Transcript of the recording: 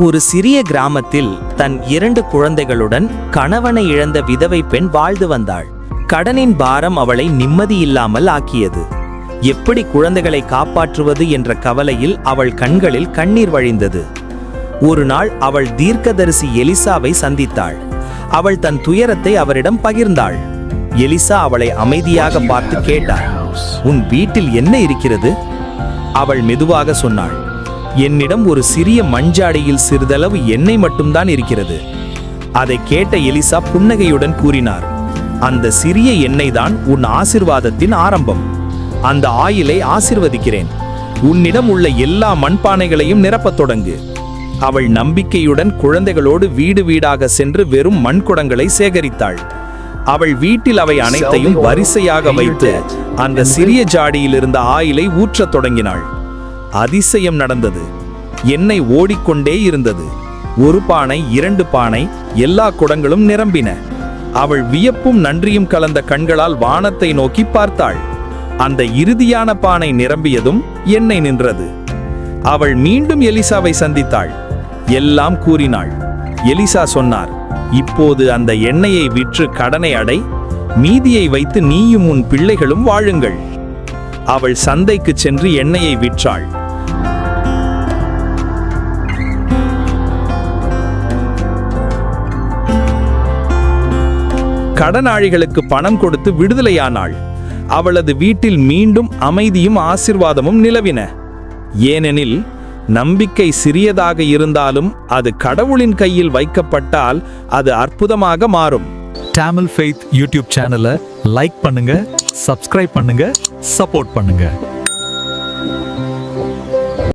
ஒரு சிறிய கிராமத்தில் தன் இரண்டு குழந்தைகளுடன் கணவனை இழந்த விதவை பெண் வாழ்ந்து வந்தாள். கடனின் பாரம் அவளை நிம்மதியில்லாமல் ஆக்கியது. எப்படி குழந்தைகளை காப்பாற்றுவது என்ற கவலையில் அவள் கண்களில் கண்ணீர் வழிந்தது. ஒரு நாள் அவள் தீர்க்கதரிசி எலிசாவை சந்தித்தாள். அவள் தன் துயரத்தை அவரிடம் பகிர்ந்தாள். எலிசா அவளை அமைதியாக பார்த்து கேட்டார் உன் வீட்டில் என்ன இருக்கிறது? அவள் மெதுவாக சொன்னாள் என்னிடம் ஒரு சிறிய மஞ்சாடியில் சிறிதளவு எண்ணெய் மட்டும்தான் இருக்கிறது. அதை கேட்ட எலிசா புன்னகையுடன் கூறினார் அந்த சிறிய எண்ணெய் தான் உன் ஆசிர்வாதத்தின் ஆரம்பம். அந்த ஆயிலை ஆசிர்வதிக்கிறேன். உன்னிடம் உள்ள எல்லா மண்பானைகளையும் நிரப்பத் தொடங்கு. அவள் நம்பிக்கையுடன் குழந்தைகளோடு வீடு வீடாக சென்று வெறும் மண்குடங்களை சேகரித்தாள். அவள் வீட்டில் அவை அனைத்தையும் வரிசையாக வைத்து அந்த சிறிய ஜாடியில் இருந்த ஆயிலை ஊற்றத் தொடங்கினாள். அதிசயம் நடந்தது. எண்ணெய் ஓடிக்கொண்டே இருந்தது. ஒரு பானை இரண்டு பானை எல்லா குடங்களும் நிரம்பின. அவள் வியப்பும் நன்றியும் கலந்த கண்களால் வானத்தை நோக்கி பார்த்தாள். அந்த இறுதியான பானை நிரம்பியதும் எண்ணெய் நின்றது. அவள் மீண்டும் எலிசாவை சந்தித்தாள். எல்லாம் கூறினாள். எலிசா சொன்னார் இப்போது அந்த எண்ணெயை விற்று கடனை அடை. மீதியை வைத்து நீயும் உன் பிள்ளைகளும் வாழுங்கள். அவள் சந்தைக்கு சென்று எண்ணெயை விற்றாள். கடனாளிகளுக்கு பணம் கொடுத்து விடுதலையானாள். அவளது வீட்டில் மீண்டும் அமைதியும் ஆசிர்வாதமும் நிலவின. ஏனெனில் நம்பிக்கை சிறியதாக இருந்தாலும் அது கடவுளின் கையில் வைக்கப்பட்டால் அது அற்புதமாக மாறும். தமிழ் ஃபெய்த் யூடியூப் சேனலை லைக் பண்ணுங்க சப்ஸ்கிரைப் பண்ணுங்க சப்போர்ட் பண்ணுங்க.